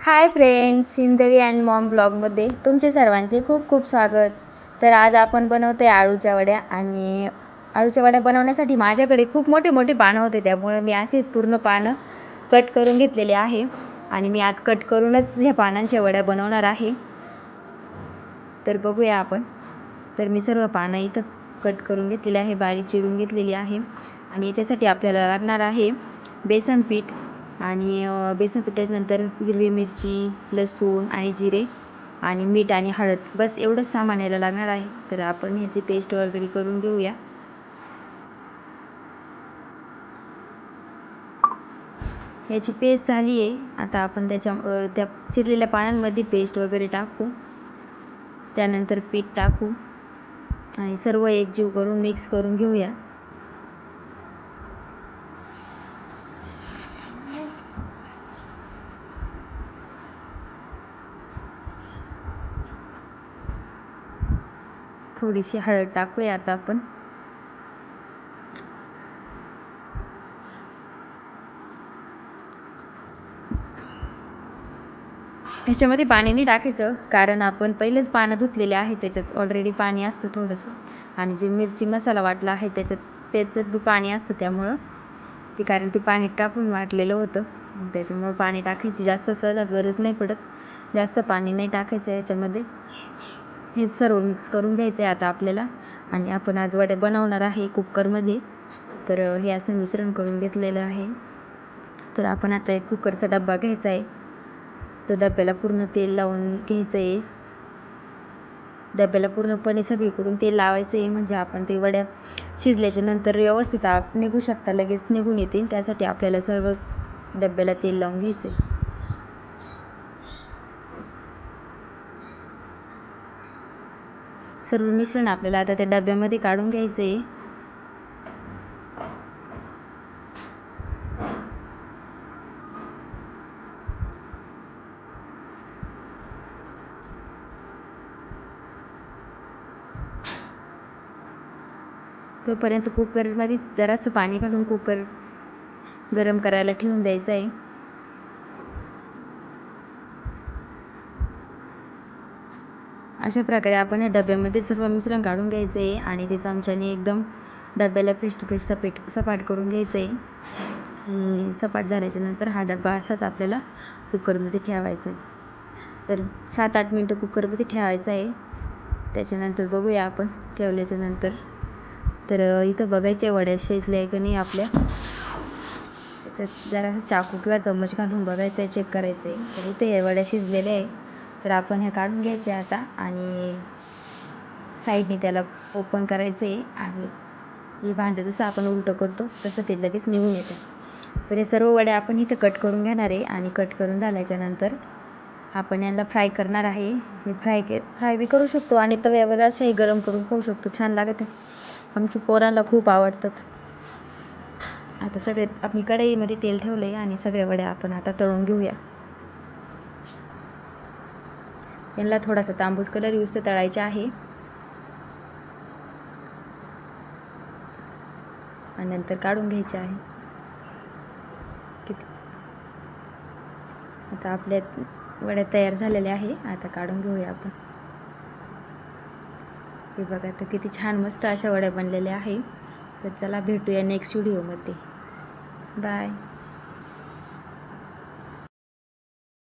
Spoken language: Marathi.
Hi friends Hindavi and mom ब्लॉगमध्ये तुमचे सर्वांचे खूप खूप स्वागत. तर आज आपण बनवतो आहे आळूच्या वड्या आणि आळूच्या वड्या बनवण्यासाठी माझ्याकडे खूप मोठे मोठे पानं होते त्यामुळे मी असे पूर्ण पानं कट करून घेतलेले आहे आणि मी आज कट करूनच ह्या पानांच्या वड्या बनवणार आहे. तर बघूया आपण. तर मी सर्व पानं इथं कट करून घेतलेली आहे बारीक चिरून घेतलेली आहे आणि याच्यासाठी आपल्याला लागणार आहे बेसन पीठ आणि बेसन पिठानंतर हिरवी मिरची लसूण आणि जिरे आणि मीठ आणि हळद. बस एवढंच सामान यायला लागणार आहे. तर आपण ह्याची पेस्ट वगैरे करून घेऊया. याची पेस्ट झाली आहे. आता आपण त्याच्या त्या चिरलेल्या पानांमध्ये पेस्ट वगैरे टाकू. त्यानंतर पीठ टाकू. आणि सर्व एकजीव करून मिक्स करून घेऊया. थोडीशी हळद टाकूया आता आपण. ह्याच्यामध्ये पाणी नाही टाकायचं कारण आपण पहिलेच पानं धुतलेले आहे त्याच्यात ऑलरेडी पाणी असतं थोडंसं. आणि जे मिरची मसाला वाटला आहे त्याच्यात त्याच्यात बी पाणी असतं त्यामुळं. ते कारण ते पाणी टाकून वाटलेलं होतं. त्याच्यामुळं पाणी टाकायची जास्त सहजा गरज नाही पडत. जास्त पाणी नाही टाकायचं याच्यामध्ये. हे सर्व मिक्स करून घ्यायचं आहे आता आपल्याला. आणि आपण आज वड्या बनवणार आहे कुकरमध्ये. तर हे असं मिश्रण करून घेतलेलं आहे. तर आपण आता एक कुकरचा डब्बा घ्यायचा आहे तर डब्याला पूर्ण तेल लावून घ्यायचं आहे डब्याला पूर्णपणे सगळीकडून तेल लावायचं आहे म्हणजे आपण ते वड्या शिजल्याच्या नंतर व्यवस्थित आप निघू शकता लगेच निघून येतील. त्यासाठी आपल्याला सर्व डब्याला तेल लावून घ्यायचं आहे सर्व मिश्रण आपल्याला आता त्या डब्यामध्ये काढून घ्यायचं आहे तोपर्यंत कुकरमध्ये जरासं पाणी घालून कुकर गरम करायला ठेवून द्यायचं आहे अशा प्रकारे आपण या डब्यामध्ये सर्व मिश्रण काढून घ्यायचं आहे आणि ते चमच्याने एकदम डब्याला पेस्ट पेस्ट सपेट सपाट करून घ्यायचं. आहे आणि सपाट झाल्याच्यानंतर हा डबा असाच आपल्याला कुकरमध्ये ठेवायचा आहे. तर सात आठ मिनटं कुकरमध्ये ठेवायचं आहे. त्याच्यानंतर बघूया आपण ठेवल्याच्या नंतर तर इथं बघायचे वड्या शिजल्या आहे का नाही आपल्या. त्याच्यात जरा चाकू किंवा चम्मच घालून बघायचं आहे चेक करायचं आहे. तर इथे या वड्या शिजलेल्या आहे. तर आपण ह्या काढून घ्यायचे आता आणि साईडने त्याला ओपन करायचं आहे आणि हे भांडं जसं आपण उलटं करतो तसं ते लगेच निघून येतं. तर हे सर्व वड्या आपण इथं कट करून घेणार आहे आणि कट करून झाल्याच्यानंतर आपण यांना फ्राय करणार आहे. हे फ्राय के फ्राय बी करू शकतो आणि तव्यावर असंही गरम करून खाऊ शकतो. छान लागत. आहे आमच्या पोरांना खूप आवडतात. आता सगळे आम्ही कढईमध्ये तेल ठेवलं आहे आणि सगळ्या वड्या आपण आता तळून घेऊया. यांना थोडासा तांबूस कलर यूज तर तळायचा आहे. आणि नंतर काढून घ्यायचे आहे. किती? आता आपल्या वड्या तयार झालेल्या आहे. आता काढून घेऊया आपण. हे बघा तर किती छान मस्त अशा वड्या बनलेल्या आहे. तर चला भेटूया नेक्स्ट व्हिडिओमध्ये बाय